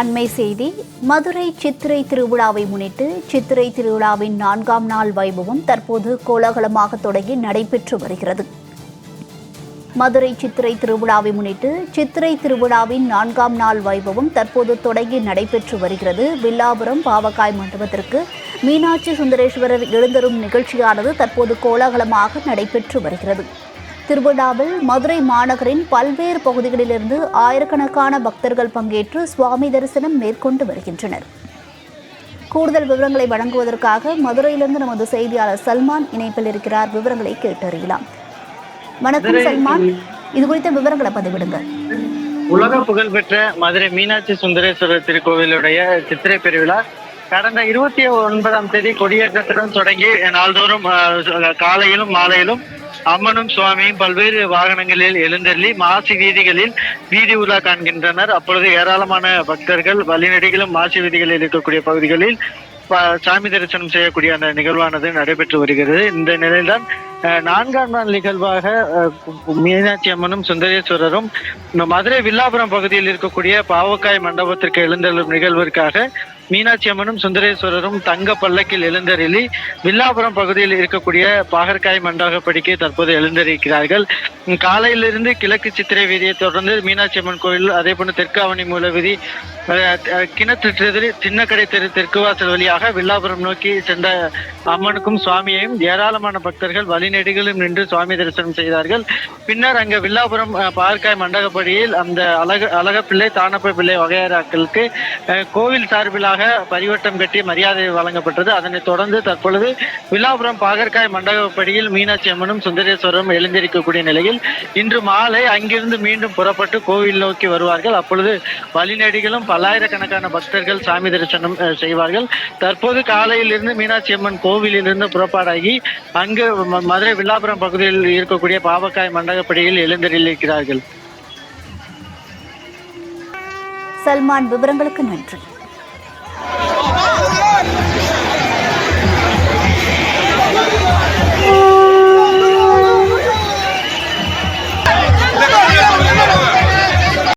அண்மை செய்தி மதுரை சித்திரை திருவிழாவை முன்னிட்டு சித்திரை திருவிழாவின் நான்காம் நாள் வைபவம் தற்போது கோலாகலமாக தொடங்கி நடைபெற்று வருகிறது. மதுரை சித்திரை திருவிழாவை முன்னிட்டு சித்திரை திருவிழாவின் நான்காம் நாள் வைபவம் தற்போது தொடங்கி நடைபெற்று வருகிறது. வில்லாபுரம் பாவக்காய் மண்டபத்திற்கு மீனாட்சி சுந்தரேஸ்வரர் எழுந்தரும் நிகழ்ச்சியானது தற்போது கோலாகலமாக நடைபெற்று வருகிறது. திருவிழாவில் மதுரை மாநகரின் பல்வேறு பகுதிகளிலிருந்து ஆயிரக்கணக்கான பக்தர்கள் பங்கேற்று சுவாமி தரிசனம் மேற்கொண்டு வருகின்றனர். கூடுதல் விவரங்களை வழங்குவதற்காக மதுரையிலிருந்து நமது செய்தியாளர் சல்மான் இணைப்பில் இருக்கிறார். விவரங்களை கேட்டறியலாம். வணக்கம் சல்மான். இது குறித்த விவரங்களை பதிவிடுங்க உலக புகழ்பெற்ற மதுரை மீனாட்சி சுந்தரேஸ்வரர் திருக்கோவிலுடைய சித்திரை பெருவிழா கடந்த இருபத்தி ஒன்பதாம் தேதி கொடியேற்றத்துடன் தொடங்கி நாள்தோறும் காலையிலும் மாலையிலும் அம்மனும் சுவாமியும் பல்வேறு வாகனங்களில் எழுந்தள்ளி மாசி வீதிகளில் வீதி உலா காண்கின்றனர். அப்பொழுது ஏராளமான பக்தர்கள் வழிநடிகளும் மாசி வீதிகளில் இருக்கக்கூடிய பகுதிகளில் சாமி தரிசனம் செய்யக்கூடிய அந்த நிகழ்வானது நடைபெற்று வருகிறது. இந்த நிலையில்தான் நான்காம் நாள் நிகழ்வாக அஹ், மீனாட்சி அம்மனும் சுந்தரேஸ்வரரும் மதுரை வில்லாபுரம் பகுதியில் இருக்கக்கூடிய பாவக்காய் மண்டபத்திற்கு எழுந்தள்ளும் நிகழ்விற்காக மீனாட்சி அம்மனும் சுந்தரேஸ்வரரும் தங்க பல்லக்கில் எழுந்தருளி வில்லாபுரம் பகுதியில் இருக்கக்கூடிய பாகற்காய் மண்டபப்படிக்கு தற்போது எழுந்தருக்கிறார்கள். காலையிலிருந்து கிழக்கு சித்திரை வீதியை தொடர்ந்து மீனாட்சி அம்மன் கோயில் அதே போன்று தெற்கு அவனி மூலவீதி கிணற்று சின்னக்கடை தெரு தெற்கு வாசல் வழியாக வில்லாபுரம் நோக்கி சென்ற அம்மனுக்கும் சுவாமியையும் ஏராளமான பக்தர்கள் வழிநெடுகளும் நின்று சுவாமி தரிசனம் செய்தார்கள். பின்னர் அங்க வில்லாபுரம் பாகற்காய் மண்டகப்படியில் அந்த அழக அழகப்பிள்ளை தானப்ப பிள்ளை வகையறாக்களுக்கு அஹ், கோவில் சார்பிலாக பரிவட்டம் கட்டி மரியாதை வழங்கப்பட்டது. அதனைத் தொடர்ந்து தற்பொழுது விழாபுரம் பாகற்காய் மண்டபப்படியில் மீனாட்சி அம்மனும் சுந்தரேஸ்வரரும் எழுந்திருக்கக்கூடிய நிலையில் இன்று மாலை அங்கிருந்து மீண்டும் புறப்பட்டு கோவில் நோக்கி வருவார்கள். அப்பொழுது வழிநடிகளும் பல்லாயிரக்கணக்கான பக்தர்கள் சாமி தரிசனம் செய்வார்கள். தற்போது காலையிலிருந்து மீனாட்சி அம்மன் கோவிலிலிருந்து புறப்பாடாகி அங்கு மதுரை வில்லாபுரம் பகுதியில் இருக்கக்கூடிய பாவக்காய் மண்டபப்படியில் எழுந்தருளியிருக்கிறார்கள். சல்மான் விவரங்களுக்கு நன்றி.